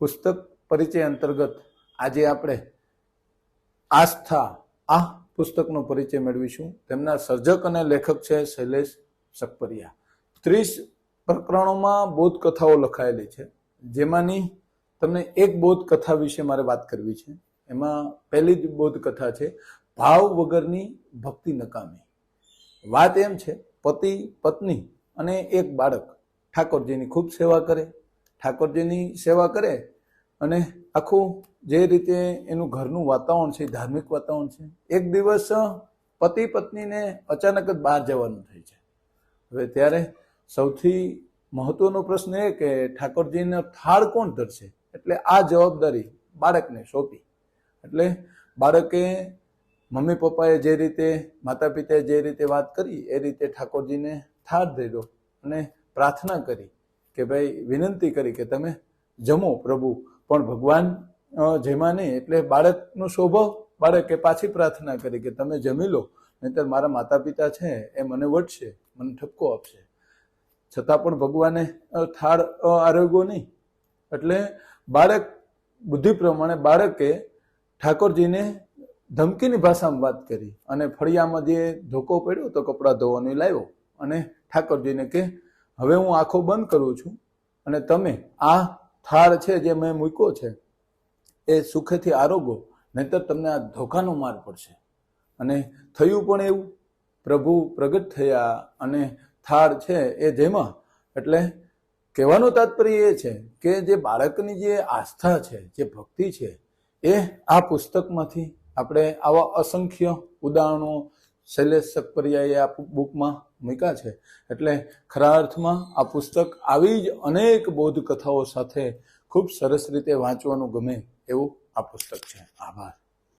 પુસ્તક પરિચય અંતર્ગત આજે આપણે આસ્થા આ પુસ્તકનો પરિચય મેળવીશું. તેમના સર્જક અને લેખક છે શૈલેષ સકપરિયા. ત્રીસ પ્રકરણોમાં બોધ કથાઓ લખાયેલી છે. જેમાંની તમને એક બોધ કથા વિશે મારે વાત કરવી છે. એમાં પહેલી જ બોધ કથા છે, ભાવ વગરની ભક્તિ નકામી. વાત એમ છે, પતિ, પત્ની અને એક બાળક. ઠાકોરજીની ખૂબ સેવા કરે ઠાકોરજીની સેવા કરે અને આખું જે રીતે એનું ઘરનું વાતાવરણ છે, ધાર્મિક વાતાવરણ છે, એક દિવસ પતિ પત્નીને અચાનક જ બહાર જવાનું થઈ છે. હવે ત્યારે સૌથી મહત્વનો પ્રશ્ન એ કે ઠાકોરજીનો થાળ કોણ ધરશે? એટલે આ જવાબદારી બાળકને સોંપી. એટલે બાળકે મમ્મી પપ્પાએ જે રીતે માતા પિતાએ જે રીતે વાત કરી, એ રીતે ઠાકોરજીને થાળ ધર્યો અને પ્રાર્થના કરી. કે ભાઈ વિનંતી કરી કે તમે જમો પ્રભુ. પણ ભગવાન જેમાં નહીં, એટલે બાળકનો શોભો, બાળકે પાછી પ્રાર્થના કરી કે તમે જમી લો, નહીતર મારા માતા પિતા છે એ મને વટશે, મને ઠપકો આપશે. છતાં પણ ભગવાને થાળ આરોગ્યો નહીં. એટલે બાળક, બુદ્ધિ પ્રમાણે બાળકે ઠાકોરજીને ધમકીની ભાષામાં વાત કરી અને ફળિયામાં જે ધોકો પડ્યો તો કપડાં ધોવાની લાવ્યો અને ઠાકોરજીને કે હવે હું આંખો બંધ કરું છું અને તમે આ થાળ છે જે મેં મૂક્યો છે, એ સુખેથી આરોગો, નહીતર તમને આ ધોકાનો માર પડશે. અને થયું પણ એવું, પ્રભુ પ્રગટ થયા અને થાળ છે એ જેમાં, એટલે કહેવાનું તાત્પર્ય એ છે કે જે બાળકની જે આસ્થા છે, જે ભક્તિ છે, એ આ પુસ્તકમાંથી આપણે આવા અસંખ્ય ઉદાહરણો શૈલેષ સકપરિયાએ આ બુકમાં મૂક્યા છે. એટલે ખરા અર્થમાં આ પુસ્તક આવી જ અનેક બૌદ્ધ કથાઓ સાથે ખૂબ સરસ રીતે વાંચવાનું ગમે એવું આ પુસ્તક છે. આભાર.